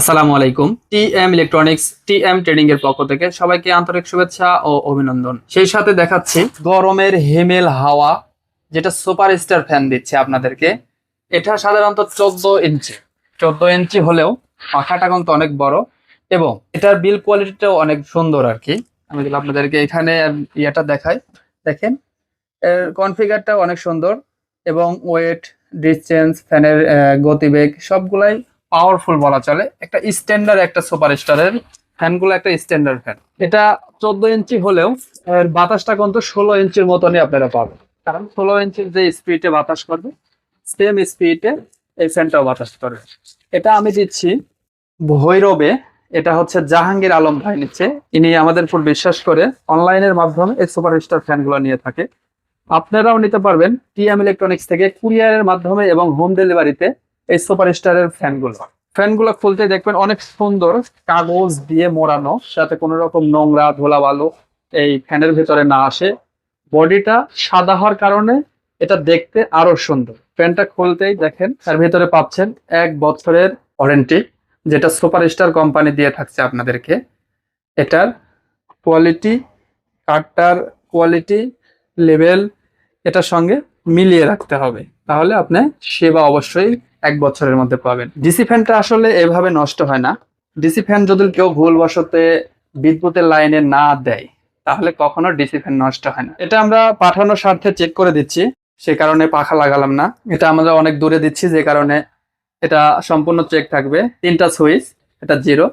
আসসালামু আলাইকুম। T M electronics, T M trading এর পক্ষ থেকে সবাইকে আন্তরিক শুভেচ্ছা ও অভিনন্দন। সেই সাথে দেখাচ্ছি গরমের হেমেল হাওয়া, যেটা সুপার স্টার ফ্যান দিচ্ছে আপনাদেরকে। এটা সাধারণত চোদ্দ ইঞ্চি। চোদ্দ ইঞ্চি হলেও পাখাটা কিন্তু অনেক বড় এবং এটার বিল কোয়ালিটিটাও অনেক সুন্দর আর কি। আমি আপনাদেরকে এখানে ইয়েটা দেখাই, দেখেন, এর কনফিগারটাও অনেক সুন্দর এবং ওয়েট, ডিসটেন্স, ফ্যানের গতিবেগ সবগুলাই পাওয়ারফুল বলা চলে। একটা স্ট্যান্ডার্ড একটা সুপার স্টারের ফ্যানগুলো একটা স্ট্যান্ডার্ড ফ্যান। এটা চোদ্দ ইঞ্চি হলেও এর বাতাসটা কিন্তু ষোলো ইঞ্চির মতনই আপনারা পাবেন। কারণ ষোলো ইঞ্চির যে স্পিডে বাতাস করবে সেম স্পিডে এই ফ্যানটাও বাতাস করবে। এটা আমি দিচ্ছি ভৈরবে। এটা হচ্ছে জাহাঙ্গীর আলম ভাই নিচ্ছে। ইনি আমাদের উপর বিশ্বাস করে অনলাইনের মাধ্যমে এই সুপার স্টার ফ্যানগুলো নিয়ে থাকে। আপনারাও নিতে পারবেন টিএম ইলেকট্রনিক্স থেকে কুরিয়ারের মাধ্যমে এবং হোম ডেলিভারিতে। এই সুপার স্টারের ফ্যানগুলো। ফ্যানগুলো খুলতে দেখবেন অনেক সুন্দর কাগজ দিয়ে মোড়ানো, সাথে কোনো রকম নোংরা ধুলাবালু এই ফ্যানের ভেতরে না আসে। বডিটা সাদা হওয়ার কারণে এটা দেখতে আরও সুন্দর। ফ্যানটা খুলতেই দেখেন, তার ভেতরে পাচ্ছেন এক বছরের ওয়ারেন্টি যেটা সুপার স্টার কোম্পানি দিয়ে থাকছে আপনাদেরকে। এটার কোয়ালিটি কাঠটার কোয়ালিটি লেভেল এটার সঙ্গে মিলিয়ে রাখতে হবে। তাহলে আপনি সেবা অবশ্যই এক বছরের মধ্যে পাবেন। ডিসি ফ্যানটা আসলে এভাবে নষ্ট হয় না। ডিসি ফ্যান যদি কেউ ভুলবশতে বিদ্যুতের লাইনে না দেয়, তাহলে কখনো ডিসি ফ্যান নষ্ট হয় না। এটা আমরা পাঠানোর স্বার্থে চেক করে দিচ্ছি। সে কারণে পাখা লাগালাম না। এটা আমরা অনেক দূরে দিচ্ছি, যে কারণে এটা সম্পূর্ণ চেক থাকবে। তিনটা সুইচ এটা জিরো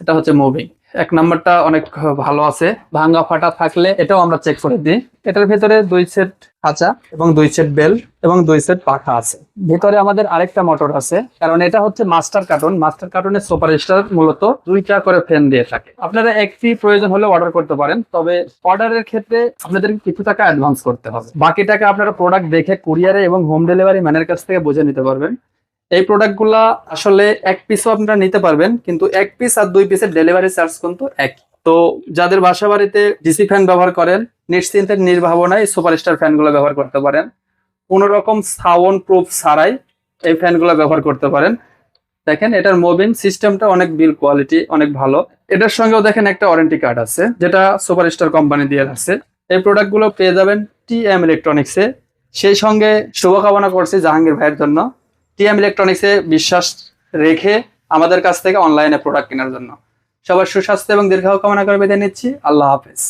এটা হচ্ছে মুভিং এক নাম্বারটা অনেক ভালো আছে। ভাঙ্গা ফাটা থাকলে এটাও আমরা চেক করে দিই। এটার ভেতরে দুই সেট খাঁচা এবং দুই সেট বেল এবং দুই সেট পাখা আছে। ভেতরে আমাদের আরেকটা মোটর আছে, কারণ এটা হচ্ছে মাস্টার কার্টুন মাস্টার কার্টুনের সুপার স্টার মূলত দুইটা করে ফ্যান দিয়ে থাকে। আপনারা একটি প্রয়োজন হলে অর্ডার করতে পারেন, তবে অর্ডারের ক্ষেত্রে আপনাদের কিছু টাকা অ্যাডভান্স করতে হবে। বাকি টাকা আপনারা প্রোডাক্ট দেখে কুরিয়ারে এবং হোম ডেলিভারি ম্যানের কাছ থেকে বুঝে নিতে পারবেন। এই প্রোডাক্টগুলা আসলে এক পিসও আপনারা নিতে পারবেন, কিন্তু এক পিস আর দুই পিসের ডেলিভারি চার্জ কিন্তু এক তো যাদের বাসা বাড়িতে ডিসি ফ্যান ব্যবহার করেন নিশ্চিন্তের নির্ভাবনায় সুপারস্টার ফ্যানগুলো ব্যবহার করতে পারেন। কোনো রকম সাউন্ড প্রুফ ছাড়াই এই ফ্যানগুলো ব্যবহার করতে পারেন। দেখেন, এটার মোবিন সিস্টেমটা অনেক বিল কোয়ালিটি অনেক ভালো। এটার সঙ্গেও দেখেন একটা ওয়ারেন্টি কার্ড আছে, যেটা সুপারস্টার কোম্পানি দিয়ে আছে। এই প্রোডাক্টগুলো পেয়ে যাবেন টি এম ইলেকট্রনিক্সে সেই সঙ্গে শুভকামনা করছি জাহাঙ্গীর ভাইয়ের জন্য। টিএম ইলেকট্রনিক্সে বিশ্বাস রেখে আমাদের কাছ থেকে অনলাইনে প্রোডাক্ট কেনার জন্য। সবার সুস্বাস্থ্য এবং দীর্ঘ কামনা করে বেঁধে নিচ্ছি। আল্লাহ হাফেজ।